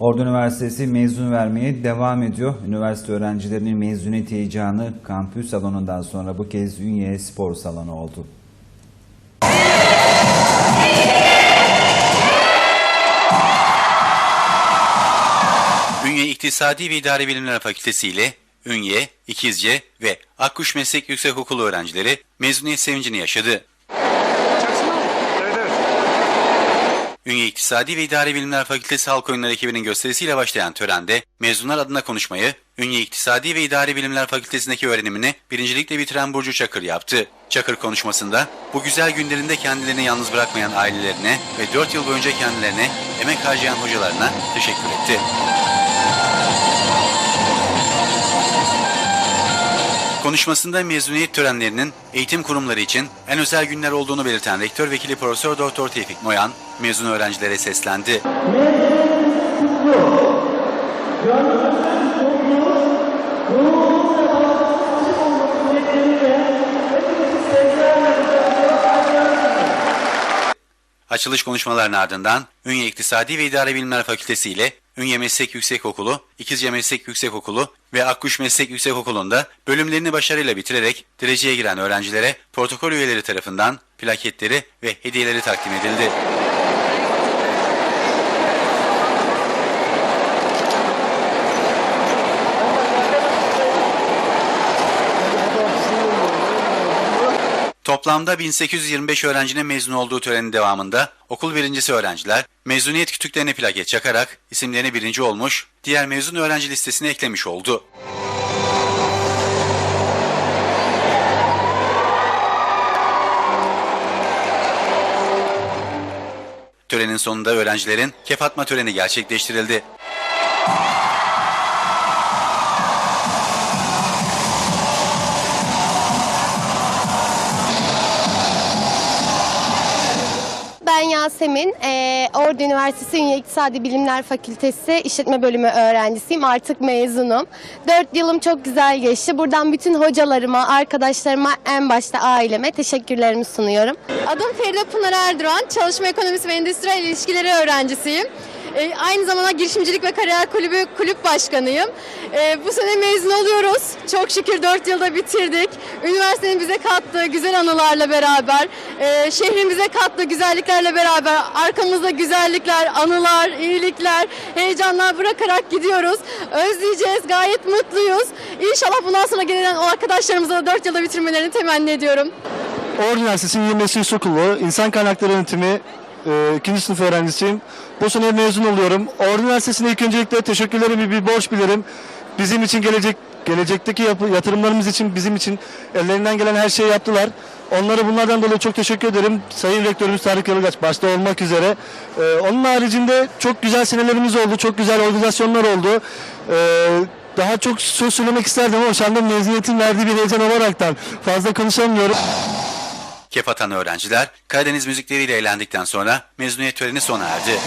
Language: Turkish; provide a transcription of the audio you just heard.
Ordu Üniversitesi mezun vermeye devam ediyor. Üniversite öğrencilerinin mezuniyet heyecanı kampüs salonundan sonra bu kez Ünye Spor Salonu oldu. Ünye İktisadi ve İdari Bilimler Fakültesi ile Ünye, İkizce ve Akkuş Meslek Yüksekokulu öğrencileri mezuniyet sevincini yaşadı. Ünye İktisadi ve İdari Bilimler Fakültesi Halk Oyunları ekibinin gösterisiyle başlayan törende mezunlar adına konuşmayı Ünye İktisadi ve İdari Bilimler Fakültesindeki öğrenimini birincilikle bitiren Burcu Çakır yaptı. Çakır konuşmasında bu güzel günlerinde kendilerini yalnız bırakmayan ailelerine ve 4 yıl boyunca kendilerine emek harcayan hocalarına teşekkür etti. Konuşmasında mezuniyet törenlerinin eğitim kurumları için en özel günler olduğunu belirten Rektör Vekili Profesör Doktor Tevfik Noyan, mezun öğrencilere seslendi. Açılış konuşmalarının ardından Ünye İktisadi ve İdare Bilimler Fakültesi ile Ünye Meslek Yüksekokulu, İkizce Meslek Yüksekokulu ve Akkuş Meslek Yüksekokulu'nda bölümlerini başarıyla bitirerek dereceye giren öğrencilere protokol üyeleri tarafından plaketleri ve hediyeleri takdim edildi. Toplamda 1825 öğrencinin mezun olduğu törenin devamında okul birincisi öğrenciler mezuniyet kütüklerine plaket çakarak isimlerini birinci olmuş, diğer mezun öğrenci listesine eklemiş oldu. Törenin sonunda öğrencilerin kef atma töreni gerçekleştirildi. Ben Yasemin, eee, Ordu Üniversitesi Ünye İktisadi Bilimler Fakültesi İşletme Bölümü öğrencisiyim. Artık mezunum. Dört yılım çok güzel geçti. Buradan bütün hocalarıma, arkadaşlarıma, en başta aileme teşekkürlerimi sunuyorum. Adım Feride Pınar Erduran. Çalışma ekonomisi ve endüstriyel ilişkileri öğrencisiyim. Ee, aynı zamanda girişimcilik ve kariyer kulübü kulüp başkanıyım. Ee, bu sene mezun oluyoruz. Çok şükür 4 yılda bitirdik. Üniversitenin bize kattığı güzel anılarla beraber, e, şehrin bize kattığı güzelliklerle beraber arkamızda güzellikler, anılar, iyilikler, heyecanlar bırakarak gidiyoruz. Özleyeceğiz, gayet mutluyuz. İnşallah bundan sonra gelen o arkadaşlarımıza da 4 yılda bitirmelerini temenni ediyorum. Ordu Üniversitesi Milli Meslek Okulu İnsan Kaynakları Yönetimi e, ikinci sınıf öğrencisiyim. Bu sene mezun oluyorum. Ordu Üniversitesi'ne ilk öncelikle teşekkürlerimi bir borç bilirim. Bizim için gelecek gelecekteki yapı, yatırımlarımız için bizim için ellerinden gelen her şeyi yaptılar. Onlara bunlardan dolayı çok teşekkür ederim. Sayın Rektörümüz Tarık Yılgaç başta olmak üzere. E, onun haricinde çok güzel senelerimiz oldu. Çok güzel organizasyonlar oldu. E, daha çok söz söylemek isterdim ama şu anda mezuniyetin verdiği bir heyecan olaraktan fazla konuşamıyorum. Kef atan öğrenciler Karadeniz müzikleriyle eğlendikten sonra mezuniyet töreni sona erdi.